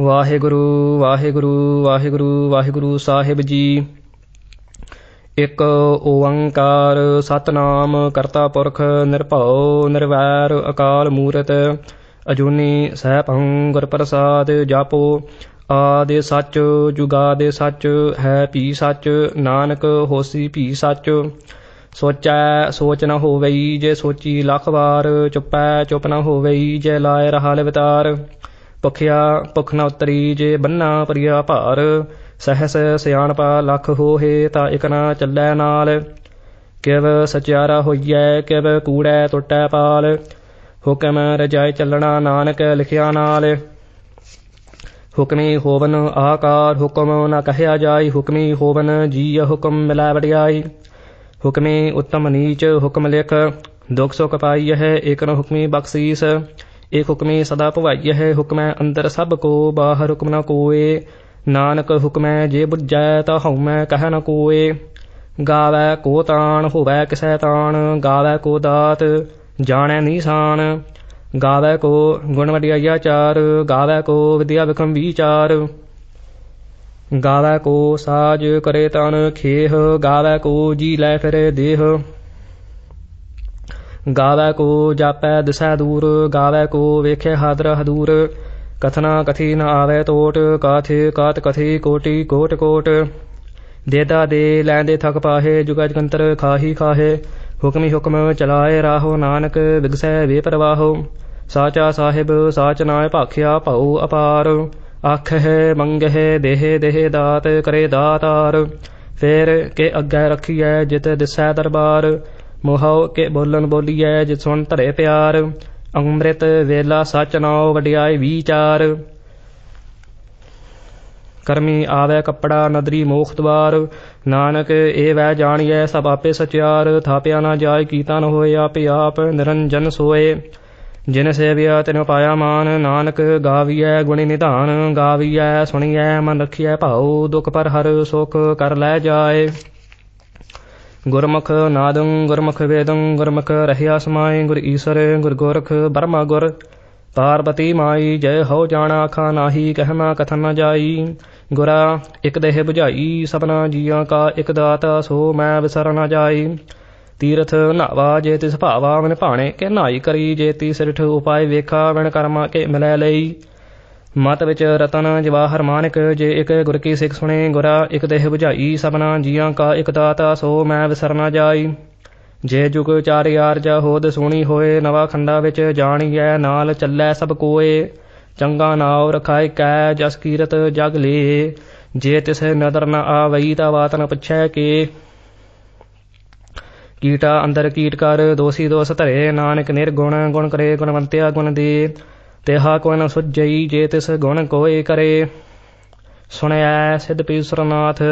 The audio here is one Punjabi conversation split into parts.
ਵਾਹਿਗੁਰੂ ਵਾਹਿਗੁਰੂ ਵਾਹਿਗੁਰੂ ਵਾਹਿਗੁਰੂ ਸਾਹਿਬ ਜੀ। ਇਕ ਓੰਕਾਰ ਸਤਨਾਮ ਕਰਤਾ ਪੁਰਖ ਨਿਰਭਉ ਨਿਰਵੈਰ ਅਕਾਲ ਮੂਰਤ, ਅਜੂਨੀ ਸੈਭੰ ਗੁਰ ਪ੍ਰਸਾਦ ਜਾਪੋ। ਆਦੇ ਸੱਚ, ਜੁਗਾਦੇ ਸੱਚ, ਹੈ ਭੀ ਸੱਚ, ਨਾਨਕ ਹੋਸੀ ਭੀ ਸੱਚ। ਸੋਚੈ ਸੋਚ ਨਾ ਹੋਵਈ ਜੇ ਸੋਚੀ ਲੱਖ ਵਾਰ, ਚੁੱਪੈ ਚੁੱਪ ਨਾ ਹੋਵਈ ਜੇ ਲਾਇ ਰਹਾ ਲਵਤਾਰ। ਭੁਖਿਆ ਭੁਖ ਨ ਉਤਰੀ ਜੇ ਬੰਨਾ ਪਰਿਆ ਭਾਰ, ਸਹਸ ਸਿਆਣਪਾ ਲੱਖ ਹੋਏ ਤਾਂ ਇਕ ਚੱਲੈ ਨਾਲ। ਕਿਵ ਸਚਿਆਰਾ ਹੋਈਐ, ਕਿਵ ਕੂੜੈ ਟੁੱਟੈ ਪਾਲ। ਹੁਕਮ ਰਜਾਇ ਚੱਲਣਾ ਨਾਨਕ ਲਿਖਿਆ ਨਾਲ। ਹੁਕਮੀ ਹੋਵਨ ਆਕਾਰ, ਹੁਕਮ ਨਾ ਕਹਿਆ ਜਾਈ ਹੁਕਮੀ ਹੋਵਨ ਜੀ ਹੁਕਮ ਮਿਲੈ ਵਡਿਆਈ ਹੁਕਮੀ ਉੱਤਮ ਨੀਚ ਹੁਕਮ ਲਿਖ, ਦੁਖ ਸੁਖ ਪਾਈ ਹੈ ਏਕਨ ਹੁਕਮੀ ਬਖਸ਼ੀਸ। ਏਕ ਹੁਕਮੇ ਸਦਾ ਭਵਾਈ ਹੈ, ਹੁਕਮੈ ਅੰਦਰ ਸਭ ਕੋ, ਬਾਹਰ ਹੁਕਮ ਨ ਕੋਏ। ਨਾਨਕ ਹੁਕਮੈ ਜੇ ਬੁਝੈ ਤਾ ਹਉਮੈ ਕਹਿ ਨ ਕੋਏ। ਗਾਵੈ ਕੋ ਤਾਣ, ਹੋਵੈ ਕਿਸੈ ਤਾਣ, ਗਾਵੈ ਕੋ ਦਾਤ, ਜਾਣੈ ਨੀਸਾਨ। ਗਾਵੈ ਕੋ ਗੁਣ ਵਡਿਆਈਆ ਚਾਰ, ਗਾਵੈ ਕੋ ਵਿਦਿਆ ਵਿਖਮ ਵਿਚਾਰ। ਗਾਵੈ ਕੋ ਸਾਜ ਕਰੇ ਤਨ ਖੇਹ, ਗਾਵੈ ਕੋ ਜੀ ਲੈ ਫਿਰੇ ਦੇਹ। ਗਾਵੈ ਕੋ ਜਾਪੈ ਦਿਸੈ ਦੂਰ, ਗਾਵੈ ਕੋ ਵੇਖੇ ਹਾਦਰ ਹਦੂਰ। ਕਥਨਾ ਕਥੀ ਨ ਆਵੈ ਤੋਟ, ਕਾਥੇ ਕਾਤ ਕਥੀ ਕੋਟੀ ਕੋਟ ਕੋਟ। ਦੇਦਾ ਦੇ ਲੈਂਦੇ ਥਕ ਪਾਹੇ, ਜੁਗਾ ਜਗੰਤਰ ਖਾਹੀ ਖਾਹੇ। ਹੁਕਮੀ ਹੁਕਮ ਚਲਾਏ ਰਾਹੋ ਨਾਨਕ ਵਿਗਸੈ ਵੇ ਪ੍ਰਵਾਹੋ ਸਾਚਾ ਸਾਹਿਬ, ਸਾਚ ਨਾਇ ਭਾਖਿਆ ਭਉ ਅਪਾਰ। ਆਖਹਿ, ਮੰਗਹਿ, ਦੇਹ ਦੇਹ ਦਾਤ, ਕਰੇ ਦਾਤਾਰ ਫੇਰ ਕੇ ਅੱਗੇ ਰਖੀਐ, ਜਿਤ ਦਿਸੈ ਦਰਬਾਰ। ਮੋਹਉ ਕੇ ਬੋਲਨ ਬੋਲੀਐ ਜਿਤ ਸੁਣ ਧਰੇ ਪਿਆਰ। ਅੰਮ੍ਰਿਤ ਵੇਲਾ ਸਚ ਨਾਉ ਵਡਿਆਈ ਵਿਚਾਰ। ਕਰਮੀ ਆਵੈ ਕੱਪੜਾ, ਨਦਰੀ ਮੋਖ ਦਵਾਰ। ਨਾਨਕ ਏ ਵੈ ਜਾਣੀਐ, ਸਭ ਆਪੇ ਸਚਿਆਰ। ਥਾਪਿਆ ਨਾ ਜਾਏ ਕੀਤਾ ਨ ਹੋਏ ਆਪੇ ਆਪ, ਨਿਰੰਜਨ ਸੋਏ। ਜਿਨ ਸੇਵਿਆ, ਤਿਨ ਪਾਇਆ ਮਾਨ। ਨਾਨਕ ਗਾਵੀਐ, ਗੁਣੀ ਨਿਧਾਨ। ਗਾਵੀਐ, ਸੁਣੀਐ, ਮਨ ਰਖੀਐ ਭਾਉ। ਦੁਖ ਪਰ ਹਰ ਸੁਖ ਕਰ ਲੈ ਜਾਏ। ਗੁਰਮੁਖ ਨਾਦੰ, ਗੁਰਮੁਖ ਵੇਦੰ, ਗੁਰਮੁਖ ਰਹਿਆ ਸਮਾਈ ਗੁਰ ਈਸਰ, ਗੁਰ ਗੋਰਖ ਬਰਮਾ ਗੁਰ। ਪਾਰਬਤੀ ਮਾਈ, ਜੈ ਹੋ ਜਾਣਾ ਆਖਾ ਨਾਹੀ ਕਹਿਣਾ ਕਥਨ ਨ ਜਾਈ। ਗੁਰਾ, ਇਕ ਦੇਹ 부ਝਾਈ ਸਭਨਾ ਜੀਆਂ ਕਾ ਇਕ ਦਾਤਾ, ਸੋ ਮੈਂ ਵਿਸਰ ਨ ਜਾਈ। ਤੀਰਥ ਨਾਵਾ, ਜੇ ਤਿਸ ਭਾਵਾ, ਮਨ ਭਾਣੇ, ਕੇ ਨਾਈ ਕਰੀ, ਜੇ ਤੀ ਸਿਰਠ ਉਪਾਏ ਵੇਖਾ, ਵਣ ਕਰਮਾ ਕੇ ਮਿਲੈ ਲਈ। ਮਤ ਵਿੱਚ ਰਤਨ ਜਵਾਹਰ ਮਾਨਕ ਜੇ ਇੱਕ ਗੁਰ ਕੀ ਸਿੱਖ ਸੁਣੇ, ਗੁਰਾ ਇੱਕ ਦੇਹ 부ਝਾਈ ਸਭਨਾ ਜੀਆਂ ਕਾ ਇੱਕ ਦਾਤਾ, ਸੋ ਮੈਂ ਵਿਸਰਨਾ ਜਾਈ। ਜੇ ਜੁਗ ਚਾਰ ਯਾਰ ਜਾ ਹੋਦ ਸੁਣੀ ਹੋਏ, ਨਵਾ ਖੰਡਾ ਵਿੱਚ ਜਾਣੀਐ, ਨਾਲ ਚੱਲੈ ਸਭ ਕੋਏ। ਚੰਗਾ ਨਾਉ ਰਖਾਇ ਕੈ, ਜਸ ਕੀਰਤ ਜਗ ਲੇ। ਜੇ ਤਿਸ ਨਦਰ ਨ ਆਵਈ, ਤਾ ਬਾਤ ਨ ਪੁੱਛੈ ਕੇ। ਕੀਟਾ ਅੰਦਰ ਕੀਟ ਕਰ, ਦੋਸੀ ਦੋਸ ਧਰੇ। ਨਾਨਕ ਨਿਰਗੁਣ, ਗੁਣ ਕਰੇ ਗੁਣਵੰਤਿਆ ਗੁਣ ਦੇ। ਤਿਹਾ ਕੋ ਨ ਸੁਝਈ, ਜੇ ਤਿਸ ਗੁਣ ਕੋਏ ਕਰੇ। ਸੁਣਿਆ ਸਿਧ ਪੀਸਰਨਾਥ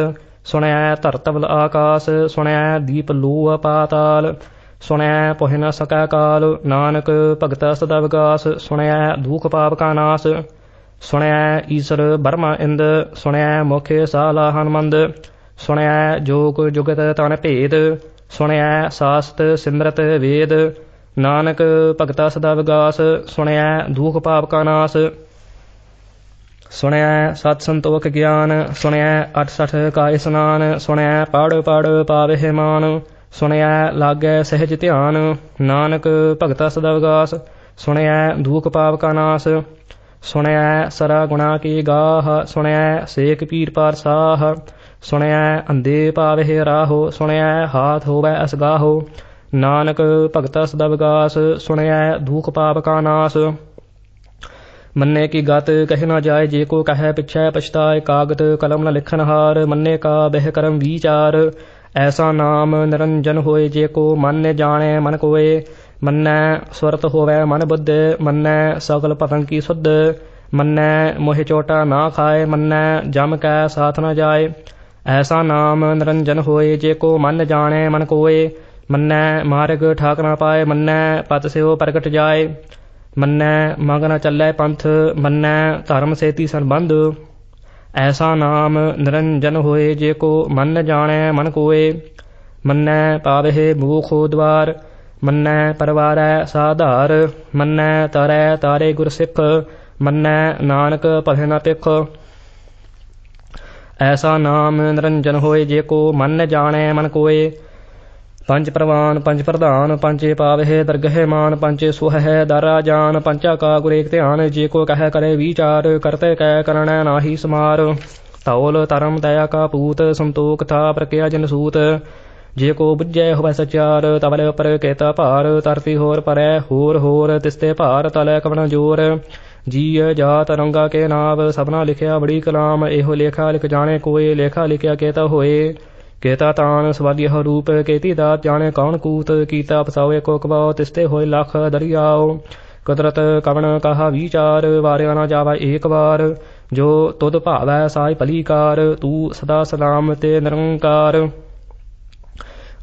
ਸੁਣਿਆ ਧਰਤਵਲ ਆਕਾਸ ਸੁਣਿਆ ਦੀਪ ਲੂ ਪਾਤਾਲ। ਸੁਣਿਆ ਪੁਹਿ ਨ ਸਕੈ ਕਾਲ, ਨਾਨਕ ਭਗਤ ਸਦਾ ਵਿਗਾਸ। ਸੁਣਿਆ ਦੁਖ ਪਾਪ ਕਾ ਨਾਸ। ਸੁਣਿਆ ਈਸ਼ਰ ਬਰਮਾ ਇੰਦ ਸੁਣਿਆ ਮੁਖੇ ਸਾਲਾ ਹਨਮੰਦ। ਸੁਣਿਆ ਜੋਗ ਜੁਗਤ ਤਨ ਭੇਦ। ਸੁਣਿਆ ਸਾਸਤ ਸਿਮਰਤ ਵੇਦ। ਨਾਨਕ ਭਗਤਾ ਸਦਾ ਵਿਗਾਸ ਸੁਣਿਆ ਦੁਖ ਪਾਪ ਕਾ ਨਾਸ। ਸੁਣਿਆ ਸਤ ਸੰਤੋਖ ਗਿਆਨ ਸੁਣਿਆ 68 ਕਾ ਇਸਨਾਨ ਸੁਣਿਆ ਪੜ ਪੜ ਪਾਵੇ ਮਾਨ ਸੁਣਿਆ ਲਾਗੈ ਸਹਿਜ ਧਿਆਨ, ਨਾਨਕ ਭਗਤਾ ਸਦਾ ਵਿਗਾਸ ਸੁਣਿਆ ਦੁਖ ਪਾਪ ਕਾ ਨਾਸ। ਸੁਣਿਆ ਸਰਾ ਗੁਣਾ ਕੀ ਗਾਹ ਸੁਣਿਆ ਸੇਖ ਪੀਰ ਪਾਰ ਸਾਹ ਸੁਣਿਆ ਅੰਦੇ ਪਾਵੇ ਰਾਹੋ ਸੁਣਿਆ ਹਾਥ ਹੋਵੇ ਅਸਗਾਹੋ। ਨਾਨਕ ਭਗਤਾ ਸਦਾ ਵਿਗਾਸ ਸੁਣਿਆ ਦੂਖ ਪਾਪ ਕਾ ਨਾਸ। ਮੰਨੇ ਕੀ ਗਤ, ਕਹਿ ਨਾ ਜਾਏ, ਜੇ ਕੋ ਕਹੈ ਪਿਛੈ ਪਛਤਾਏ ਕਾਗਤ, ਕਲਮ ਨ ਲਿਖਨ ਹਾਰ, ਮੰਨੇ ਕਾ ਬਹਿ ਕਰਮ ਵਿਚਾਰ। ਐਸਾ ਨਾਮ ਨਿਰੰਜਨ ਹੋਏ, ਜੇ ਕੋ ਮਨ ਨੇ ਜਾਣੈ, ਮਨ ਕੋਏ। ਮੰਨੈ ਸਵਰਤ ਹੋਵੇ ਮਨ ਬੁੱਧ, ਮੰਨੈ ਸਗਲ ਪਤੰ ਕੀ ਸੁਧ। ਮੰਨੈ ਮੋਹਿ ਚੋਟਾ ਨਾ ਖਾਏ, ਮੰਨੈ ਜਮ ਕੈ ਸਾਥ ਨ ਜਾਏ। ਐਸਾ ਨਾਮ ਨਿਰੰਜਨ ਹੋਏ, ਜੇ ਕੋ ਮਨ ਜਾਣੈ, ਮਨ ਕੋਏ। ਮੰਨੈ ਮਾਰਗ ਠਾਕਣਾ ਪਾਏ, ਮੰਨੈ ਪਤ ਸਿਓ ਪ੍ਰਗਟ ਜਾਏ, ਮੰਨੈ ਮੰਗ ਨ ਚੱਲੈ ਪੰਥ, ਮੰਨੈ ਧਰਮ ਸੇਤੀ ਸੰਬੰਧ। ਐਸਾ ਨਾਮ ਨਿਰੰਜਨ ਹੋਏ, ਜੇ ਕੋ ਮਨ ਜਾਣੈ ਮਨ ਕੋਏ। ਮੰਨੈ ਪਾਵਹਿ ਮੂਖੋ ਦਵਾਰ ਮੰਨੈ ਪਰਵਾਰੈ ਸਾਧਾਰ, ਮੰਨੈ ਤਰੈ ਤਾਰੇ ਗੁਰ ਸਿੱਖ ਮੰਨੈ ਨਾਨਕ ਭਲੇ ਨਾ ਤਿਖ ਐਸਾ ਨਾਮ ਨਿਰੰਜਨ ਹੋਏ, ਜੇ ਕੋ ਮਨ ਜਾਣੈ ਮਨ ਕੋਏ। ਪੰਜ ਪ੍ਰਵਾਨ, ਪੰਜ ਪ੍ਰਧਾਨ, ਪੰਜੇ ਪਾਵਹਿ ਦਰਗਹਿ ਮਾਨ, ਪੰਜੇ ਸੁਹਹਿ ਦਰਾ ਜਾਨ, ਪੰਚਾ ਕਾ ਗੁਰੇਕ ਧਿਆਨ, ਜੇ ਕੋ ਕਹੈ ਕਰੇ ਵਿਚਾਰ, ਕਰਤੇ ਕੈ ਕਰਣੈ ਨਾਹੀ ਸਮਾਰ। ਤੌਲ ਧਰਮ ਦਇਆ ਕਾ ਪੂਤ, ਸੰਤੋਖ ਥਾ ਪ੍ਰਕਿਆ ਜਨ ਸੂਤ। ਜੇ ਕੋ ਬੁੱਝੈ ਹੋਵੈ ਸਚਾਰ, ਤਵਲੇ ਉਪਰ ਕੇਤਾ ਭਾਰ ਤਰਤੀ ਹੋਰ ਪਰੈ ਹੋਰ ਹੋਰ, ਤਿਸਤੇ ਭਾਰ ਤਲੈ ਕਵਣ ਜੋਰ। ਜੀਅ ਜਾਤ ਰੰਗਾ ਕੇ ਨਾਵ, ਸਭਨਾ ਲਿਖਿਆ ਬੜੀ ਕਲਾਮ, ਇਹੋ ਲੇਖਾ ਲਿਖ ਜਾਣੇ ਕੋਏ, ਲੇਖਾ ਲਿਖਿਆ ਕੇਤਾ ਹੋਏ। ਕੇਤਾ ਤਾਨ ਸਵਾਦੀਹ ਰੂਪ, ਕੇਤੀ ਦਾ ਜਾਣੇ ਕੌਣ ਕੂਤ, ਕੀਤਾ ਪਸਾਵੇ ਕੋ ਕਬਾਉ, ਤਿਸਤੇ ਹੋਏ ਲੱਖ ਦਰਿਆਓ ਕੁਦਰਤ ਕਵਣ ਕਹਾ ਵਿਚਾਰ, ਵਾਰਿਆ ਨਾ ਜਾਵਾ ਏਕ ਵਾਰ। ਜੋ ਤੁਧ ਭਾਵੈ ਸਾਈ ਭਲੀਕਾਰ, ਤੂੰ ਸਦਾ ਸਲਾਮ ਤੇ ਨਿਰੰਕਾਰ।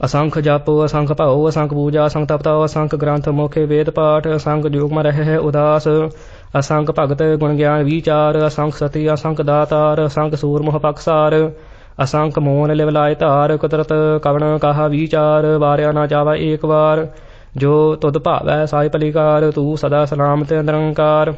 ਅਸੰਖ ਜਪ, ਅਸੰਖ ਭਾਉ, ਅਸੰਖ ਪੂਜਾ, ਅਸੰਖ ਤਪਤਾ, ਅਸੰਖ ਗ੍ਰੰਥ, ਮੁਖੇ ਵੇਦ ਪਾਠ, ਅਸੰਖ ਜੋਗ ਰਹਿ ਉਦਾਸ। ਅਸੰਖ ਭਗਤ ਗੁਣ ਗਿਆਨ ਵਿਚਾਰ, ਅਸੰਖ ਸਤੀ, ਅਸੰਖ ਦਾਤਾਰ, ਅਸੰਖ ਸੂਰਮੁਖ ਪਖਸਾਰ ਅਸੰਖ ਮੋਨ ਲਿਵ ਲਾਇ ਕੁਦਰਤ ਕਵਣ ਕਹਾ ਵਿਚਾਰ, ਵਾਰਿਆ ਨਾ ਜਾਵਾ ਏਕ ਵਾਰ। ਜੋ ਤੁਧ ਭਾਵੈ ਸਾਈ ਭਲੀਕਾਰ, ਤੂੰ ਸਦਾ ਸਲਾਮ ਤੇ ਨਿਰੰਕਾਰ।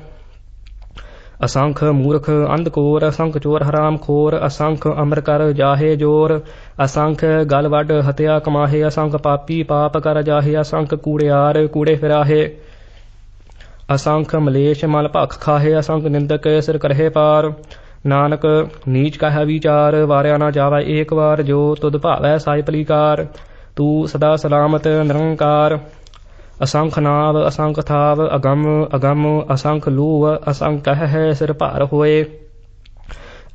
ਅਸੰਖ ਮੂਰਖ ਅੰਧਕੋਰ ਅਸੰਖ ਚੋਰ ਹਰਾਮ ਖੋਰ, ਅਸੰਖ ਅਮਰ ਕਰ ਜਾਹੇ ਜੋਰ। ਅਸੰਖ ਗਲ ਵੱਡ ਹਤਿਆ ਕਮਾਹੇ, ਅਸੰਖ ਪਾਪੀ ਪਾਪ ਕਰ ਜਾਹੇ, ਅਸੰਖ ਕੂੜਿਆਰ ਕੂੜੇ ਫਿਰਾਹੇ। ਅਸੰਖ ਮਲੇਸ਼ ਮਲ ਭਖ ਖਾਹੇ, ਅਸੰਖ ਨਿੰਦਕ ਸਿਰ ਕਰਹੇ ਪਾਰ। ਨਾਨਕ ਨੀਚ ਕਹਾ ਵਿਚਾਰ, ਵਾਰਿਆ ਨਾ ਜਾਵਾ ਏਕ ਵਾਰ, ਜੋ ਤੁਧ ਭਾਵੈ ਸਾਈ ਪਲੀਕਾਰ। ਤੂੰ ਸਦਾ ਸਲਾਮਤ, ਨਿਰੰਕਾਰ। ਅਸੰਖ ਨਾਵ, ਅਸੰਖ ਥਾਵ, ਅਗੰਮ ਅਗੰਮ, ਅਸੰਖ ਲੂਵ, ਅਸੰਖ ਹੈ ਸਿਰ ਭਾਰ ਹੋਏ।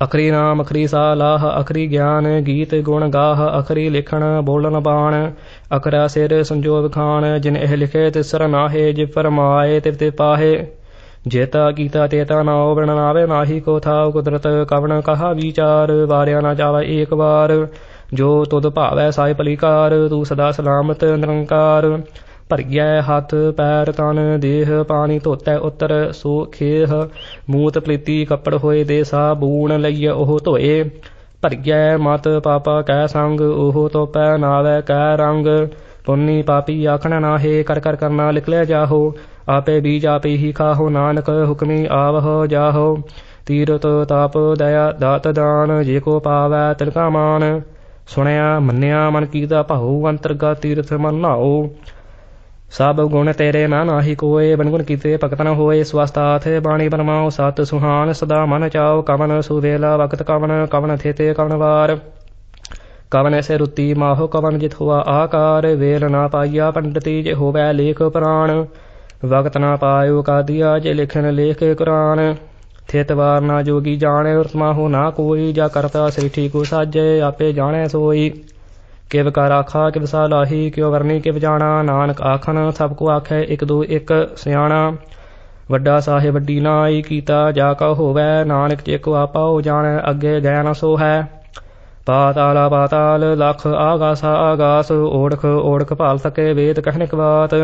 ਅਖਰੀ ਨਾਮ, ਅਖਰੀ ਸਾਲਾਹ, ਅਖਰੀ ਗਿਆਨ, ਗੀਤ ਗੁਣ ਗਾਹ, ਅਖਰੀ ਲਿਖਣ, ਬੋਲਣ ਬਾਣ। ਅਖਰਾ ਸਿਰ ਸੰਜੋਗ ਖਾਨ ਜਿਨ ਇਹ ਲਿਖੇ ਤਿਸਰ ਨਾਹੇ, ਜਿ ਫਰਮਾਏ, ਤਿਵ ਤੇ ਪਾਹੇ। ਜੇਤਾ ਕੀਤਾ ਤੇਤਾ ਨਾਉ ਬਣ ਨਾਵੇ ਨਾਹੀ ਕੋ ਥਾਉ ਕੁਦਰਤ, ਕਵਣ ਕਹਾ ਵਿਚਾਰ, ਵਾਰਿਆ ਨਾ ਜਾਵਾ ਏਕ ਵਾਰ। ਜੋ ਤੁਧ ਭਾਵੈ ਸਾਈ ਭਲੀਕਾਰ ਤੂੰ ਸਦਾ ਸਲਾਮਤ ਨਿਰੰਕਾਰ। ਭਰਗਿਆ ਹੱਥ, ਪੈਰ, ਤਨ, ਦੇਹ, ਪਾਣੀ ਧੋਤੈ ਉਤਰ, ਸੋ ਖੇਹ। ਮੂਤ ਪ੍ਰੀਤੀ ਕੱਪੜ ਹੋਏ ਦੇ ਸਾਬੂਣ ਲਈਏ ਉਹ ਧੋਏ। ਭਰਗਿਆ ਮਤ ਪਾਪਾ ਕੈ ਸੰਗ, ਉਹ ਤੋਪੈ ਨਾਵੇ ਕੈ ਰੰਗ। ਪੁੰਨੀ ਪਾਪੀ ਆਖਣ ਨਾਹੇ, ਕਰ ਕਰ ਕਰਨਾ ਲਿਖ ਲੈ ਜਾਹੋ। ਆਪੇ ਬੀਜ ਆਪੇ ਹੀ ਖਾਹੋ, ਨਾਨਕ ਹੁਕਮੀ ਆਵਹੁ ਜਾਹੋ। ਤੀਰਤ ਤਾਪ ਦਇਆ ਦਾਤ ਦਾਨ, ਜੇ ਕੋ ਪਾਵੈ ਤਿਲਕਾ ਮਾਨ। ਸੁਣਿਆ, ਮੰਨਿਆ, ਮਨ ਕੀਦਾ ਭਾਉ, ਅੰਤਰਗਾ ਤੀਰਥ ਮਨ ਨਾਓ ਸਭ ਗੁਣ ਤੇਰੇ ਨਾ ਨਾਹੀ ਕੋਏ ਬਨਗੁਣ ਕੀਤੇ ਭਗਤ ਨ ਹੋਏ। ਸਵਸਤਾਥ ਬਾਣੀ ਬਨਮਾਓ ਸਤ ਸੁਹਾਨ ਸਦਾ ਮਨ ਚਾਓ ਕਵਨ ਸੁਵੇਲਾ ਵਕਤ ਕਵਨ ਕਵਨ ਥੇਤੇ ਕਵਨ ਵਾਰ। ਕਵਨ ਐਸੇ ਰੁੱਤੀ ਮਾਹੋ, ਕਵਨ ਜਿਤ ਹੋਆ ਆਕਾਰ। ਵੇਲ ਨਾ ਪਾਈਆ ਪੰਡਤੀ, ਜੇ ਹੋਵੈ ਲੇਖ ਪ੍ਰਾਣ। ਵਕਤ ਨਾ ਪਾਇਓ ਕਾਦੀਆ ਜੇ ਲਿਖਣ ਲੇਖ ਕੁਰਾਨ। ਥਿਤ ਵਾਰ ਨਾ ਜੋਗੀ ਜਾਣੇ ਉਰਤਮਾਹੋ ਨਾ ਕੋਈ, ਜਾ ਕਰਤਾ ਸ੍ਰਿਠੀ ਕੋ ਸਾਜੇ, ਆਪੇ ਜਾਣੈ ਸੋਈ। ਕਿਵ ਕਰ ਆਖਾ, ਕਿਵ ਸਾਲਾਹੀ ਕਿਉ ਵਰਨੀ, ਕਿਵ ਜਾਣਾ। ਨਾਨਕ ਆਖਣ, ਸਭ ਕੋ ਆਖੈ ਇਕ ਦੋ ਇਕ ਸਿਆਣਾ। ਵੱਡਾ ਸਾਹਿਬ ਵੱਡੀ ਨਾਈ ਕੀਤਾ, ਜਾ ਕਾ ਹੋਵੇ, ਨਾਨਕ ਜੇ ਕੋ ਆਪਾਉ ਜਾਣੈ, ਅੱਗੇ ਗੈ ਨ ਸੋ ਹੈ ਪਾਤਾਲਾ ਪਾਤਾਲ, ਲਖ ਆਗਾਸਾ ਆਗਾਸ, ਓੜਖ ਓੜਖ ਭਾਲ ਸਕੇ ਵੇਦ ਕਹਿਨਿਕ ਬਾਤ।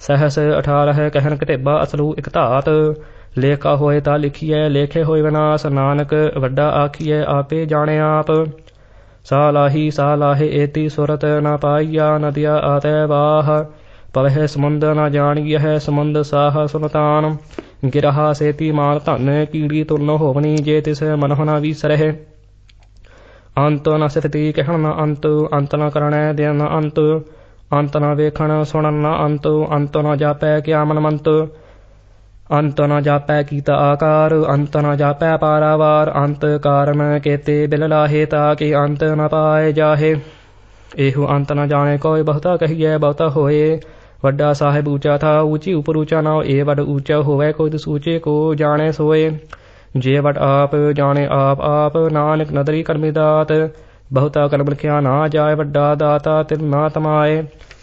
ਸਹਸ 18 ਕਹਿਨ ਕਟੇਬਾ ਅਸਲੂ ਇਕ ਧਾਤ। ਲੇਖਾ ਹੋਏ ਤਾਂ ਲਿਖੀਐ, ਲੇਖੇ ਹੋਏ ਵਿਨਾਸ਼, ਨਾਨਕ ਵੱਡਾ ਆਖੀਐ, ਆਪੇ ਜਾਣੇ ਆਪ। ਸਾਲਾਹੀ ਸਾਲਾਹੇ ਏਤੀ ਸੁਰਤ ਨਾ ਪਾਈਆ, ਨਦਿਆ ਆਤੈ ਬਾਹ ਪਵਹਿ ਸਮੁੰਦ ਨ ਜਾਣੀਐ, ਸਮੁੰਦ ਸਾਹ ਸੁਨਤਾਨ ਗਿਰਹਾ ਸੇਤੀ ਮਾਲ ਧਨ, ਕੀੜੀ ਤੁਰਨ ਹੋਵਣੀ ਜੇ ਤਿਸ ਮਨਹੁ ਨ ਵੀਸਰਹਿ। ਅੰਤ ਨ ਸਿਫਤੀ ਕਹਿਣ ਨ ਅੰਤ ਅੰਤ ਨ ਕਰਣੈ ਦਿਨ ਨ ਅੰਤ। ਅੰਤ ਨ ਵੇਖਣ, ਸੁਣਨ ਨ ਅੰਤ ਅੰਤ ਨ ਜਾਪੈ ਕਿਆ ਮਨ ਮੰਤ ਅੰਤ ਨ ਜਾਪੈ ਕੀਤਾ ਆਕਾਰ, ਅੰਤ ਨ ਜਾਪੈ ਪਾਰਾਵਾਰ। ਅੰਤ ਕਾਰਨ ਕੇਤੇ ਬਿਲ ਲਾਹੇ ਤਾ ਕਿ ਅੰਤ ਨ ਪਾਏ ਜਾਹੇ। ਇਹੋ ਅੰਤ ਨ ਜਾਣੇ ਕੋਈ ਬਹੁਤਾ ਕਹੀਐ, ਬਹੁਤਾ ਹੋਏ। ਵੱਡਾ ਸਾਹਿਬ ਊਚਾ ਥਾ ਉੱਚੀ ਉਪਰ ਊਚਾ ਨਾ ਇਹ ਵੱਡ ਊਚਾ ਹੋਵੇ ਕੋਈ ਤਿਸ ਕੋ ਜਾਣੇ ਸੋਏ। ਜੇ ਵਟ ਆਪ, ਜਾਣੇ ਆਪ ਆਪ। ਨਾਨਕ ਨਦਰੀ ਕਰਮੀ ਦਾਤ। ਬਹੁਤਾ ਕਰਮ ਲਿਖਿਆ ਨਾ ਜਾਏ, ਵੱਡਾ ਦਾਤਾ ਤਿਲ ਨਾ ਤਮਾਏ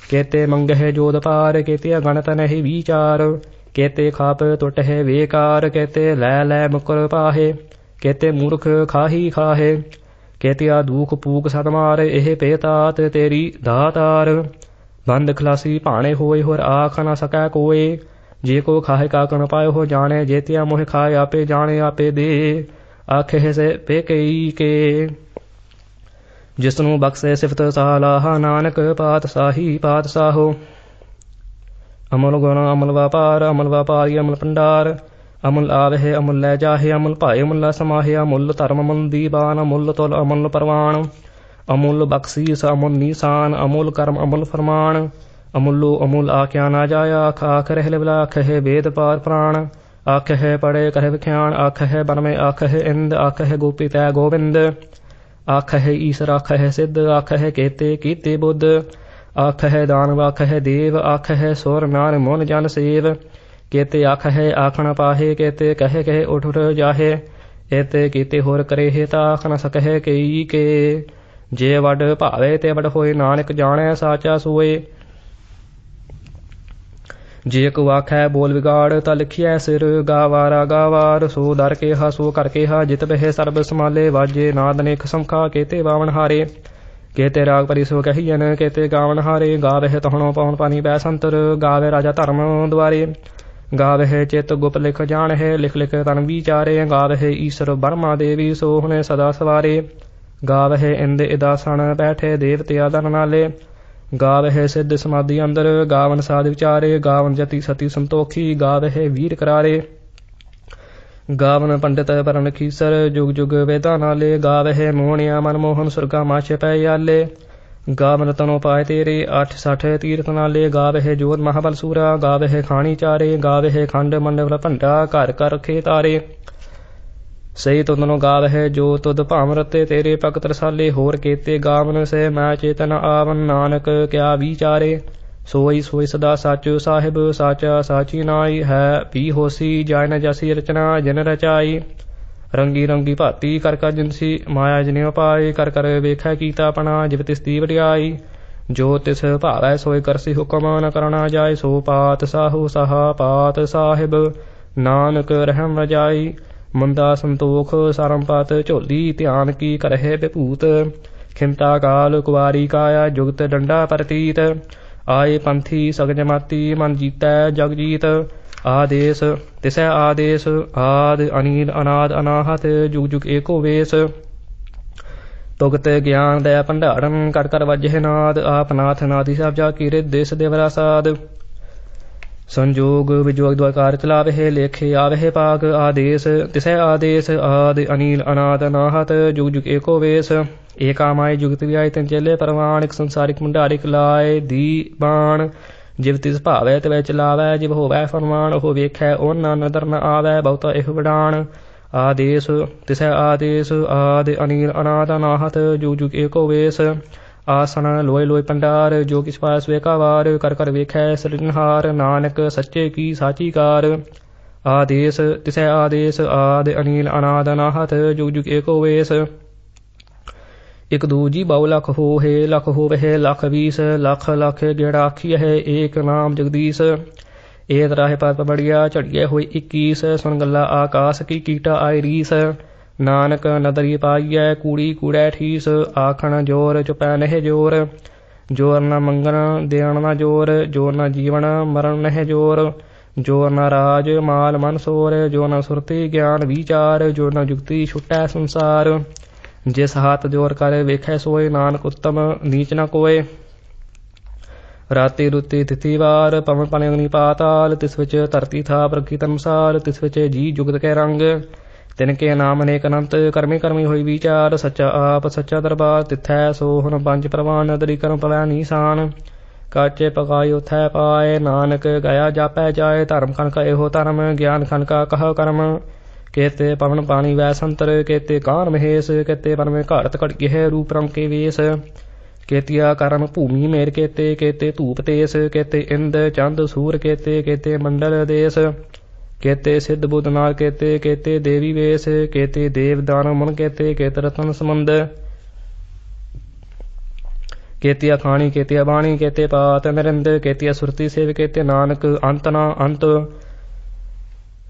ਕੇਤੇ ਮੰਗਹਿ ਜੋਦ ਪਾਰ, ਕੇਤੇ ਗਣਤ ਨਹੀਂ ਵਿਚਾਰ। ਕੇਤੇ ਖਾਪ ਟੁੱਟ ਹੈ ਵੇਕਾਰ, ਕੇਤੇ ਲੈ ਲੈ ਮੁਕਰ ਪਾਹੇ। ਕੇਤੇ ਮੂਰਖ ਖਾਹੀ ਖਾਹੇ। ਕੇਤਿਆ ਦੂਖ ਪੂਕ ਸਦ ਮਾਰ, ਇਹ ਪੇਤਾਤ ਤੇਰੀ ਦਾਤਾਰ। ਬੰਦ ਖਲਾਸੀ ਭਾਣੇ ਹੋਏ, ਹੋਰ ਆਖ ਨਾ ਸਕੈ ਕੋਏ। ਜੇ ਕੋ ਖਾਏ ਕਾ ਕਣ ਪਾਏ ਹੋ ਜਾਣੇ। ਜੇਤਿਆ ਮੋਹ ਖਾਏ, ਆਪੇ ਜਾਣੇ, ਆਪੇ ਦੇ। ਆਖੇ ਸੇ ਪੇਕਈ ਕੇ। ਜਿਸ ਨੂੰ ਬਖਸ਼ੇ ਸਿਫਤ ਸਾਲਾਹ, ਨਾਨਕ ਪਾਤਸ਼ਾਹੀ ਪਾਤਸ਼ਾਹੋ। ਅਮਲ ਗੁਣ, ਅਮਲ ਵਪਾਰ, ਅਮਲ ਵਪਾਰੀ, ਅਮਲ ਭੰਡਾਰ। ਅਮਲ ਆਵਹਿ, ਅਮੁੱਲ ਲੈ ਜਾਹੇ, ਅਮਲ ਭਾਏ, ਅਮੁੱਲ ਸਮਾਹੇ, ਅਮੁੱਲ ਧਰਮ ਅਮੁੱਲ ਦੀਵਾਨ ਅਮੁੱਲ ਤੁਲ, ਅਮੁੱਲ ਪਰਵਾਨ ਅਮੁੱਲ ਬਖਸ਼ੀਸ ਅਮੁੱਲ ਨੀਸਾਨ, ਅਮੁੱਲ ਕਰਮ, ਅਮੁੱਲ ਫਰਮਾਨ। ਅਮੁੱਲੋ ਅਮੁੱਲ ਆਖਿਆ ਨਾ ਜਾਇਆ ਆਖ ਆਖ ਰਹਿ ਲਿਵਲਾ ਆਖ ਹੈ ਵੇਦ ਪਾਰ ਪ੍ਰਾਣ। ਆਖ ਹੈ ਪੜੇ ਕਹਿ ਵਿਖਿਆਣ ਆਖ ਹੈ ਬਨਮੇ ਆਖ ਹੈ ਇੰਦ ਆਖ ਹੈ ਗੋਪੀ ਤੈ ਗੋਬਿੰਦ ਆਖ ਹੈ ਈਸ਼ਰ ਆਖ ਹੈ ਸਿੱਧ ਆਖ ਹੈ ਕੇਤੇ, ਕੀਤੇ ਬੁੱਧ। ਆਖ ਹੈ ਦਾਨਵ ਆਖ ਹੈ ਦੇਵ ਆਖ ਹੈ ਸੁਰ ਨਾਰ ਮਨ ਜਨ ਸੇਵ। ਕੇਤੇ ਆਖ ਹੈ ਆਖਣ ਪਾਹੇ, ਕੇਤੇ ਕਹੇ ਕਹੇ ਉਠ ਉਠ ਜਾਹੇ। ਏਤੇ ਕੀਤੇ ਹੋਰ ਕਰੇ ਹੈ ਤਾਂ ਆਖ ਨ ਸਕਹਿ ਕਈ ਕੇ। ਜੇ ਵੱਡ ਭਾਵੇ ਤੇ ਵੱਡ ਹੋਏ ਨਾਨਕ ਜਾਣੈ, ਸਾਚਾ ਸੋਏ। ਜੇ ਕੋ ਆਖੈ ਬੋਲ ਵਿਗਾੜ, ਤਾਂ ਲਿਖਿਐ ਸਿਰ, ਗਾਵਾਰਾ ਗਾਵਾਰ, ਸੋ ਦਰ ਕੇ ਹਾ ਸੋ ਕਰ ਕੇ ਹਾ ਜਿਤ ਬਹਿ ਸਰਬ ਸਮਾਲੇ ਵਾਜੇ ਨਾਦ ਨੇਕ ਸੰਖਾ, ਕੇਤੇ ਬਾਵਨ ਹਾਰੇ। ਕੇਤੇ ਰਾਗ ਪਰੀ ਸੋ ਕਹੀਨ ਕੇਤੇ ਗਾਵਨ ਹਾਰੇ, ਗਾਵਹਿ ਤਹਣੋ ਪਉਣ ਪਾਣੀ ਬੈ ਸੰਤਰ ਗਾਵੇ ਰਾਜਾ ਧਰਮ ਦੁਆਰੇ। ਗਾਵਹਿ ਚਿਤ ਗੁਪ ਲਿਖ ਜਾਣਹਿ, ਲਿਖ ਲਿਖ ਤਨ ਵਿਚਾਰੇ, ਗਾਵਹਿ ਈਸ਼ਰ ਬਰਮਾ ਦੇਵੀ ਸੋ ਹੁਨੇ ਸਦਾ ਸਵਾਰੇ। ਗਾਵਹਿ ਇੰਦ ਇਦਾਸਣ, ਬੈਠੇ ਦੇਵਤਿਆ ਦਨ ਨਾਲੇ ਗਾਵ ਹੈ ਸਿੱਧ ਸਮਾਧੀ ਅੰਦਰ, ਗਾਵਨ ਸਾਧ ਵਿਚਾਰੇ, ਗਾਵਨ ਜਤੀ ਸਤੀ ਸੰਤੋਖੀ, ਗਾਵਹਿ ਵੀਰ ਕਰਾਰੇ। ਗਾਵਨ ਪੰਡਿਤ ਪਰਨ ਖੀਸਰ, ਜੁਗ ਜੁਗ ਵੇਦਾਂ ਨਾਲੇ, ਗਾਵਹਿ ਮੋਹਣਿਆ ਮਨਮੋਹਨ ਸੁਰਗਾ ਮਾਛ ਪੈ ਆਲੇ ਗਾਵਨ ਤਨੋ ਪਾਏ ਤੇਰੇ 860 ਤੀਰਥ ਨਾਲੇ, ਗਾਵਹਿ ਜੋਤ ਮਹਾਬਲ ਸੂਰਾ, ਗਾਵਹਿ ਖਾਣੀ ਚਾਰੇ, ਗਾਵਹਿ ਖੰਡ ਮੰਡਵ ਭੰਡਾ, ਘਰ ਘਰ ਖੇ ਤਾਰੇ ਸਹੀ ਤੁਧਨੋ ਗਾਵਹਿ ਜੋ ਤੁਧ ਭਾਵ ਰਤੇ ਤੇਰੇ ਭਗਤ ਰਸਾਲੇ ਹੋਰ ਕੀਤੇ ਗਾਵਨ ਸੇ ਮੈਂ ਚੇਤਨ ਆਵਨ ਨਾਨਕ ਕਿਆ ਵਿਚਾਰੇ। ਸੋਈ ਸੋਈ ਸਦਾ ਸਾਚੋ ਸਾਹਿਬ, ਸਾਚਾ ਸਾਚੀ ਨਾਈ ਹੈ ਪੀ ਹੋਸੀ ਜਾਇ ਨ ਜਸੀ ਰਚਨਾ ਜਨ ਰਚਾਈ। ਰੰਗੀ ਰੰਗੀ ਭਾਤੀ ਕਰ ਕਰ ਜਿਨਸੀ, ਮਾਇਆ ਜਨਿ ਪਾਈ ਕਰ ਕਰ ਵੇਖੈ ਕੀਤਾ ਆਪਣਾ ਜਿਵ ਤਿਸ ਦੀ ਵਡਿਆਈ। ਜੋ ਤਿਸ ਭਾਵੈ ਸੋਇ ਕਰਸੀ ਹੁਕਮ ਨ ਕਰਣਾ ਜਾਏ ਸੋ ਪਾਤ ਸਾਹੂ ਸਹਾ ਪਾਤ ਸਾਹਿਬ, ਨਾਨਕ ਰਹਿਮ ਰਜਾਈ। ਮੰਦਾ ਸੰਤੋਖ ਸਰੰਪਤ ਝੋਲੀ ਧਿਆਨ ਕੀ ਕਰਹਿ ਵਿਭੂਤ, ਖਿੰਤਾ ਕਾਲ ਕੁਵਾਰੀ ਕਾਇਆ ਜੁਗਤ ਡੰਡਾ ਪ੍ਰਤੀਤ, ਆਏ ਪੰਥੀ ਸਗਜਮਾਤੀ ਮਨ ਜੀਤੈ ਜਗ ਜੀਤ, ਆਦੇਸ, ਤਿਸੈ ਆਦੇਸ, ਆਦ ਅਨੀਲ ਅਨਾਦ ਅਨਾਹਤ, ਜੁਗ ਜੁਗ ਏਕੋ ਵੇਸ। ਤੁਗਤ ਗਿਆਨ ਦਇਆ ਭੰਡਾਰਨ ਕਰ ਕਰ ਵਜਹਿ ਨਾਦ, ਆਪ ਨਾਥ ਨਾਦੀ ਸਭ ਜਾ ਕੀਰੇ ਦੇਸ ਦੇਵਰਾ ਸਾਧ ਸੰਜੋਗ ਵਿਜੋਗ ਦਵਾਕਾਰ ਚਲਾਵਹਿ ਲੇਖੇ ਆਵਹਿ ਪਾਕ ਆਦੇਸ, ਤਿਸੈ ਆਦੇਸ ਆਦ ਅਨੀਲ ਅਨਾਦ ਅਨਾਹਤ ਜੁਗ ਜੁਗ ਏਕੋ ਵੇਸ। ਏਕਾ ਮਾਈ ਜੁਗਤ ਵਿਆਇ ਤਨ ਚੇਲੇ ਪਰਵਾਨਿਕ ਸੰਸਾਰਿਕ ਮੁੰਡਾਰਿਕ ਲਾਏ ਦੀ ਬਾਣ। ਜਿਵ ਤਿਸ ਭਾਵੈ ਤਵੈ ਚਲਾਵੈ, ਜਿਵ ਹੋਵੈ ਫਰਮਾਨ, ਉਹ ਵੇਖੈ ਉਹਨਾਂ ਨਦਰ ਨ ਆਵੈ, ਬਹੁਤਾ ਇਹ ਵਡਾਣ। ਆਦੇਸ, ਤਿਸੈ ਆਦੇਸ ਆਦ ਅਨੀਲ ਅਨਾਦ ਅਨਾਹਤ ਜੁਗ ਜੁਗ ਏਕੋ ਵੇਸ। ਆਸਣ ਲੋਏ ਲੋਏ ਪੰਡਾਰ, ਜੋ ਕਿਸ ਪਾਸ ਵੇਖਾਵਾਰ ਕਰ ਕਰ ਵੇਖੈ ਸਿਰਜਣਹਾਰ ਨਾਨਕ ਸੱਚੇ ਕੀ ਸਾਚੀ ਕਾਰ ਆਦੇਸ, ਤਿਸੈ ਆਦੇਸ, ਆਦ ਅਨੀਲ ਅਨਾਦ ਅਨਾਹਤ, ਜੁਗ ਜੁਗ ਏਕੋ ਵੇਸ। ਇਕ ਦੂਜੀ ਬਹੁ ਲਖ ਹੋਏ ਲਖ ਹੋਵੇ ਲਖ ਵੀਸ, ਲਖ ਲਖ ਗੇੜਾ ਆਖੀ ਹੈ ਏਕ ਨਾਮ ਜਗਦੀਸ਼। ਏਤ ਰਾਹੇ ਪਤ ਬੜੀਆ ਝੜੀਏ ਹੋਈ 21 ਸੁਣ ਗੱਲਾ ਆਕਾਸ ਕੀ ਕੀਟਾ ਆਈ ਰੀਸ ਨਾਨਕ ਨਦਰੀ ਪਾਈਐ, ਕੂੜੀ ਕੂੜੈ ਠੀਸ, ਆਖਣ ਜੋਰ ਚੁਪੈ ਨਹਿ ਜੋਰ। ਜੋਰ ਨਾ ਮੰਗਣ, ਦੇਣ ਨਾ ਜੋਰ ਜੋਰ ਨਾ ਜੀਵਨ ਮਰਨ ਨਹਿ ਜੋਰ। ਜੋਰ ਨਾ ਰਾਜ, ਮਾਲ ਮਨ ਸੋਰ ਜੋ ਨਾ ਸੁਰਤੀ ਗਿਆਨ ਵਿਚਾਰ ਜੋ ਨਾ ਜੁਗਤੀ ਛੁਟੈ ਸੰਸਾਰ। ਜਿਸ ਹੱਥ ਜੋਰ ਕਰ ਵੇਖੈ ਸੋਏ, ਨਾਨਕ ਉਤਮ ਨੀਚ ਨਾ ਕੋਏ। ਰਾਤੀ ਰੁਤੀ ਤਿਥੀ ਵਾਰ ਪਵਨ ਪਨ ਅਗਨੀ ਪਾਤਾਲ, ਤਿਸ ਵਿੱਚ ਧਰਤੀ ਥਾਪ ਰਖੀ ਤਨਸਾਰ ਤਿਸ ਵਿੱਚ ਜੀ ਜੁਗਤ ਕੈ ਰੰਗ। ਤਿਨ ਕੇ ਨਾਮ ਅਨੇਕ ਅਨੰਤ, ਕਰਮੀ ਕਰਮੀ ਹੋਈ ਵਿਚਾਰ, ਸੱਚਾ ਆਪ, ਸੱਚਾ ਦਰਬਾਰ, ਤਿਥੈ ਸੋਹਣ ਪੰਜ ਪ੍ਰਵਾਨ ਨਦਰੀ ਕਰਮ ਪਵੈ ਨੀਸਾਨ। ਕਾਚੇ ਪਕਾਈ ਉਥੈ ਪਾਏ, ਨਾਨਕ ਗਿਆ ਜਾਪੈ ਜਾਏ, ਧਰਮ ਕਨਕ ਇਹੋ ਧਰਮ, ਗਿਆਨ ਕਨਕਾ ਕਹ ਕਰਮ। ਕੇਤੇ ਪਵਨ ਪਾਣੀ ਵੈ ਸੰਤਰ, ਕੇਤੇ ਕਾਨ ਮਹੇਸ਼, ਕੇਤੇ ਪਰਮੇ ਘਾੜਤ ਘੜਗੇ ਰੂਪ ਰੰਗ ਕੇ ਵੇਸ। ਕੇਤਿਆ ਕਰਮ ਭੂਮੀ ਮੇਰ ਕੇਤੇ ਕੇਤੇ ਧੂਪ ਤੇਸ, ਕੇਤੇ ਇੰਦ, ਚੰਦ, ਸੂਰ ਕੇਤੇ ਕੇਤੇ ਮੰਡਲ ਦੇਸ। ਕੇਤੇ ਸਿੱਧ ਬੁੱਧ ਨਾਲ ਕੇਤੇ ਕੇਤੇ ਦੇਵੀ ਵੇਸ, ਕੇਤੇ ਦੇਵ ਦਾਨ ਮਨ ਕੇਤੇ, ਕੇਤ ਰਤਨ ਸਮੰਦ ਕੇਤਿਆ ਖਾਣੀ ਕੇਤਿਆ ਬਾਣੀ, ਕੇਤੇ ਪਾਤ ਨਰਿੰਦ, ਕੇਤਿਆ ਸੁਰਤੀ ਸੇਵ, ਕੇਤੇ ਨਾਨਕ, ਅੰਤ ਅੰਤ।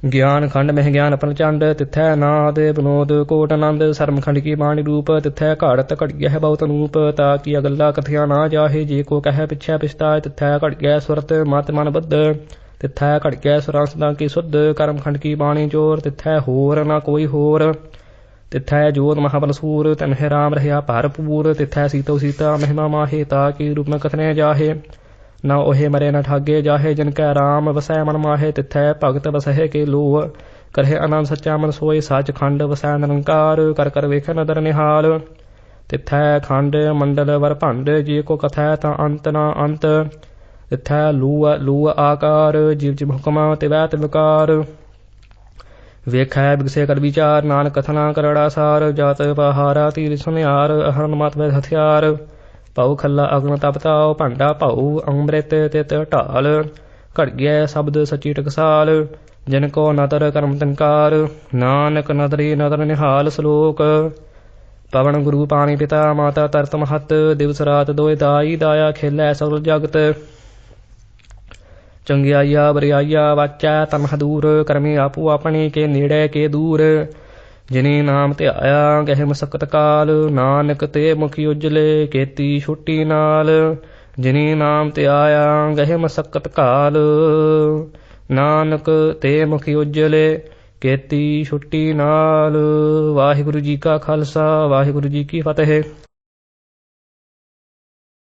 ਗਿਆਨ ਖੰਡ ਮਹਿ ਗਿਆਨ ਪ੍ਰਚੰਡ, ਤਿਥੈ ਨਾਦ ਬਨੋਦ ਕੋਟ ਆਨੰਦ। ਸਰਮ ਖੰਡ ਕੀ ਬਾਣੀ ਰੂਪ, ਤਿਥੈ ਘੜਤ ਘੜਿਆ ਹੈ ਬਹੁਤ ਅਨੂਪ ਤਾ ਕੀ ਅਗਲਾ ਕਥਿਆ ਨਾ ਜਾਹੇ, ਜੇ ਕੋ ਕਹੈ ਪਿਛੈ ਪਿਛਤਾ ਤਿਥੈ ਘੜਿਆ ਸੁਰਤ ਮਤ ਮਨ ਬੱਧ। ਤਿਥੈ ਘੜਿਆ ਸੁਰਾਂਸਦਾ ਕੀ ਸੁਧ, ਕਰਮ ਖੰਡ ਕੀ ਬਾਣੀ ਜੋਰ, ਤਿਥੈ ਹੋਰ ਨਾ ਕੋਈ ਹੋਰ। ਤਿਥੈ ਜੋਤ ਮਹਾਬਲ ਸੂਰ ਤਨਹਿ ਰਾਮ ਰਹਿਆ ਭਰਪੂਰ। ਤਿਥੈ ਸੀਤੋ ਸੀਤਾ, ਮਹਿਮਾ ਮਾਹੇ ਤਾ ਕੀ ਰੂਪ ਨ ਕਥਨੇ ਜਾਹੇ। ਨਾ ਉਹੇ ਮਰੇ ਨ ਠਾਗੇ ਜਾਹੇ, ਜਿਨ ਕੈ ਰਾਮ ਵਸੈ ਮਨ ਮਾਹੇ, ਤਿਥੈ ਭਗਤ ਵਸਹਿ ਕੇ ਲੋਹ। ਕਰਹਿ ਆਨੰਦ ਸੱਚਾ ਮਨ ਸੋਏ ਸੱਚ ਖੰਡ ਵਸੈ ਨਿਰੰਕਾਰ, ਕਰ ਕਰ ਵੇਖੈ ਨਦਰ ਨਿਹਾਲ। ਤਿਥੈ ਖੰਡ ਮੰਡਲ ਵਰ ਭੰਡ, ਜੇ ਕੋ ਕਥੈ ਤਾਂ ਅੰਤ ਨਾ ਅੰਤ। ਤਿਥੈ ਲੂ ਲੂ ਆਕਾਰ, ਜੀਵ ਜਿਵ ਹੁਕਮਾ ਤਿਵੈ ਤਿਵਕਾਰ ਵੇਖੈ ਬਿਗਸੇ ਕਰ ਵਿਚਾਰ, ਨਾਨਕ ਕਥਨਾ ਕਰੜਾ ਸਾਰ, ਜਾਤ ਪਹਾਰਾ ਤੀਰ ਸੁਨਿਆਰ ਅਹਰਨ ਮਤ ਵੇ ਹਥਿਆਰ। ਪਉ ਖੱਲਾ ਅਗਨ ਤਪਤਾਉ ਭਾਂਡਾ ਭਉ, ਅੰਮ੍ਰਿਤ ਤਿਤ ਢਾਲ। ਘੜਗਿਆ ਸ਼ਬਦ ਸਚੀ ਟਕਸਾਲ, ਜਿਨ ਕੋ ਨਦਰ ਕਰਮ ਤਨਕਾਰ। ਨਾਨਕ ਨਦਰੀ ਨਦਰ ਨਿਹਾਲ ਸ਼ਲੋਕ। ਪਵਨ ਗੁਰੂ ਪਾਣੀ ਪਿਤਾ, ਮਾਤਾ ਤਰਤ ਮਹਤ, ਦਿਵਸ ਰਾਤ ਦੋਇ ਦਾਈ, ਦਾਇਆ ਖੇਲੈ ਸਰਲ ਜਗਤ। ਚੰਗਿਆਈਆ ਬਰਿਆਈਆ ਵਾਚਾ ਤਨਹ ਦੂਰ ਕਰਮੀ ਆਪੂ ਆਪਣੀ ਕੇ ਨੇੜੇ ਕੇ ਦੂਰ। ਜਿਨੇ ਨਾਮ ਧਿਆਇਆ ਗਹਿ ਮਸਕਤ ਕਾਲ, ਨਾਨਕ ਤੇ ਮੁਖੀ ਉਜਲੇ ਕੀਤੀ ਛੁੱਟੀ ਨਾਲ। ਜਿਨੇ ਨਾਮ ਤੇ ਆਇਆ ਗਹਿ ਮਸਕਤ ਕਾਲ, ਨਾਨਕ ਤੇ ਮੁਖੀ ਉਜਲੇ ਕੀਤੀ ਛੁੱਟੀ ਨਾਲ। ਵਾਹਿਗੁਰੂ ਜੀ ਕਾ ਖਾਲਸਾ, ਵਾਹਿਗੁਰੂ ਜੀ ਕੀ ਫਤਿਹ।